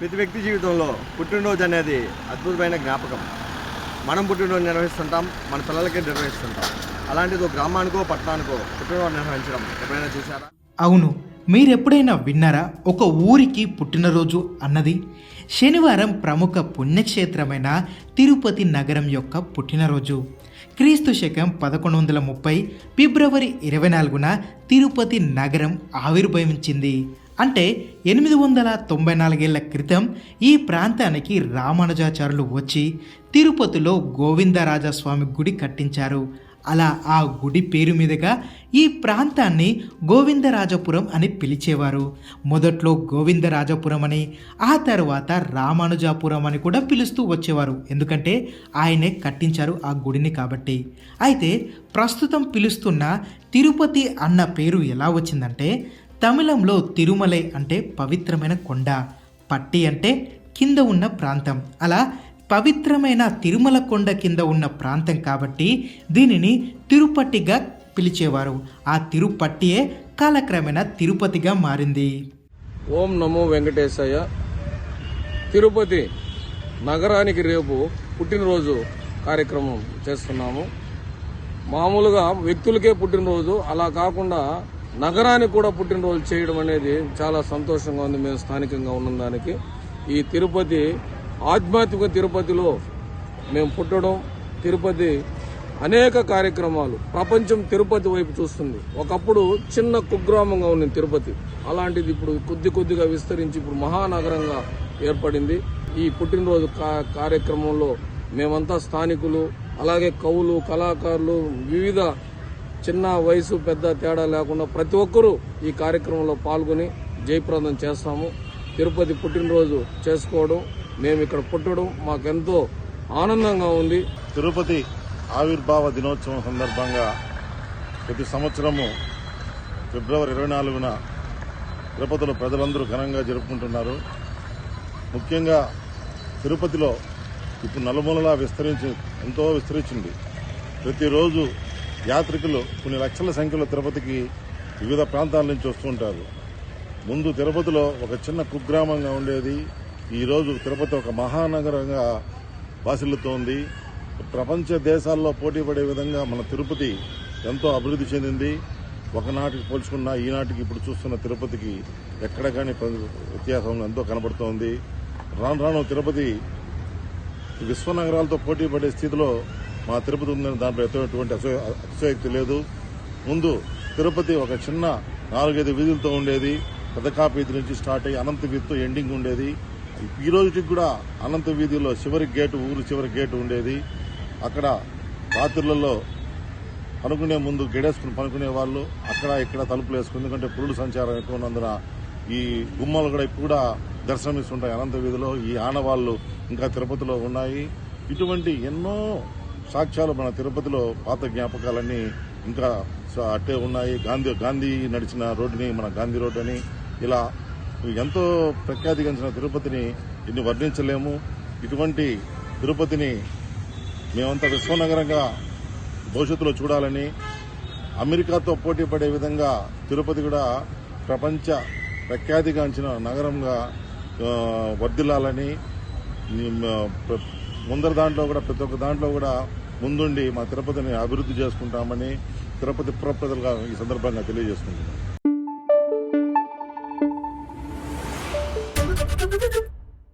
ప్రతి వ్యక్తి జీవితంలో పుట్టినరోజు అనేది అద్భుతమైన జ్ఞాపకం. మనం పుట్టినరోజు నిర్వహిస్తుంటాం మన పిల్లలకి నిర్వహిస్తుంటాం. అలాంటిది ఒక గ్రామానికో పట్టణానికో పుట్టినరోజు నిర్వహించడం ఎప్పుడైనా చూసారా అవును మీరెప్పుడైనా విన్నారా? ఒక ఊరికి పుట్టినరోజు అన్నది? శనివారం ప్రముఖ పుణ్యక్షేత్రమైన తిరుపతి నగరం యొక్క పుట్టినరోజు. క్రీస్తు శకం పదకొండు వందల ముప్పై ఫిబ్రవరి ఇరవై నాలుగున తిరుపతి నగరం ఆవిర్భవించింది. అంటే ఎనిమిది వందల తొంభై నాలుగేళ్ళ క్రితం ఈ ప్రాంతానికి రామానుజాచారులు వచ్చి తిరుపతిలో గోవిందరాజస్వామి గుడి కట్టించారు. అలా ఆ గుడి పేరు మీదుగా ఈ ప్రాంతాన్ని గోవిందరాజపురం అని పిలిచేవారు. మొదట్లో గోవిందరాజపురం అని ఆ తర్వాత రామానుజాపురం అని కూడా పిలుస్తూ వచ్చేవారు. ఎందుకంటే ఆయనే కట్టించారు ఆ గుడిని కాబట్టి. అయితే ప్రస్తుతం పిలుస్తున్న తిరుపతి అన్న పేరు ఎలా వచ్చిందంటే తమిళంలో తిరుమలై అంటే పవిత్రమైన కొండ పట్టి అంటే కింద ఉన్న ప్రాంతం. అలా పవిత్రమైన తిరుమల కొండ కింద ఉన్న ప్రాంతం కాబట్టి దీనిని తిరుపతిగా పిలిచేవారు. ఆ తిరుపట్టియే కాలక్రమేణా తిరుపతిగా మారింది. ఓం నమో వెంకటేశయ్య. తిరుపతి నగరానికి రేపు పుట్టినరోజు కార్యక్రమం చేస్తున్నాము. మామూలుగా వ్యక్తులకే పుట్టినరోజు అలా కాకుండా నగరానికి కూడా పుట్టినరోజు చేయడం అనేది చాలా సంతోషంగా ఉంది. మేము స్థానికంగా ఉన్న దానికి. ఈ తిరుపతి ఆధ్యాత్మిక తిరుపతిలో మేము పుట్టడం తిరుపతి అనేక కార్యక్రమాలు. ప్రపంచం తిరుపతి వైపు చూస్తుంది. ఒకప్పుడు చిన్న కుగ్రామంగా ఉంది తిరుపతి. అలాంటిది ఇప్పుడు కొద్ది కొద్దిగా విస్తరించి ఇప్పుడు మహానగరంగా ఏర్పడింది. ఈ పుట్టినరోజు కా- కార్యక్రమంలో మేమంతా స్థానికులు అలాగే కవులు కళాకారులు వివిధ చిన్న వయసు పెద్ద తేడా లేకుండా ప్రతి ఒక్కరూ ఈ కార్యక్రమంలో పాల్గొని జయప్రదం చేస్తాము. తిరుపతి పుట్టినరోజు చేసుకోవడం మేము ఇక్కడ పుట్టడం మాకెంతో ఆనందంగా ఉంది. తిరుపతి ఆవిర్భావ దినోత్సవం సందర్భంగా ప్రతి సంవత్సరము ఫిబ్రవరి ఇరవై నాలుగున తిరుపతిలో ప్రజలందరూ ఘనంగా జరుపుకుంటున్నారు. ముఖ్యంగా తిరుపతిలో ఇప్పుడు నలుమూలలా విస్తరించి ఎంతో విస్తరించింది. ప్రతిరోజు యాత్రికులు కొన్ని లక్షల సంఖ్యలో తిరుపతికి వివిధ ప్రాంతాల నుంచి వస్తుంటారు ముందు తిరుపతిలో ఒక చిన్న కుగ్రామంగా ఉండేది. ఈరోజు తిరుపతి ఒక మహానగరంగా వాసిల్లుతోంది. ప్రపంచ దేశాల్లో పోటీ పడే విధంగా మన తిరుపతి ఎంతో అభివృద్ధి చెందింది. ఒకనాటికి పోల్చుకున్న ఈనాటికి ఇప్పుడు చూస్తున్న తిరుపతికి ఎక్కడ కానీ వ్యత్యాసం ఎంతో కనబడుతోంది. రాను రాను తిరుపతి విశ్వనగరాలతో పోటీ పడే స్థితిలో మా తిరుపతి ఉందని దాంట్లో ఎటువంటి అసో- అతిశయోక్తి లేదు. ముందు తిరుపతి ఒక చిన్న నాలుగైదు వీధులతో ఉండేది. పెద్ద వీధి నుంచి స్టార్ట్ అయ్యి అనంత వీధితో ఎండింగ్ ఉండేది. ఈ రోజుకి కూడా అనంత వీధిలో చివరి గేటు ఊరు చివరి గేటు ఉండేది. అక్కడ రాత్రులలో పనుకునే ముందు గెడేసుకుని పనుకునే వాళ్ళు అక్కడ ఇక్కడ తలుపులు వేసుకుని ఎందుకంటే పురుడు సంచారం ఎక్కువ ఉన్నందున ఈ గుమ్మాలు కూడా ఇప్పుడు కూడా దర్శనమిస్తుంటాయి అనంత వీధిలో. ఈ ఆనవాళ్ళు ఇంకా తిరుపతిలో ఉన్నాయి. ఇటువంటి ఎన్నో సాక్ష్యాలు మన తిరుపతిలో పాత జ్ఞాపకాలన్నీ ఇంకా అట్టే ఉన్నాయి. గాంధీ గాంధీ నడిచిన రోడ్డుని మన గాంధీ రోడ్డు అని ఇలా ఎంతో ప్రఖ్యాతిగాంచిన తిరుపతిని ఇన్ని వర్ణించలేము. ఇటువంటి తిరుపతిని మేమంతా విశ్వనగరంగా భవిష్యత్తులో చూడాలని అమెరికాతో పోటీ పడే విధంగా తిరుపతి కూడా ప్రపంచ ప్రఖ్యాతిగాంచిన నగరంగా వర్ధిల్లాలని ముందర దాంట్లో కూడా ప్రతి ఒక్క దాంట్లో కూడా ముందుండి మా తిరుపతిని అభివృద్ధి చేసుకుంటామని తిరుపతి పురప్రజలుగా ఈ సందర్భంగా తెలియజేసుకుంటున్నాను.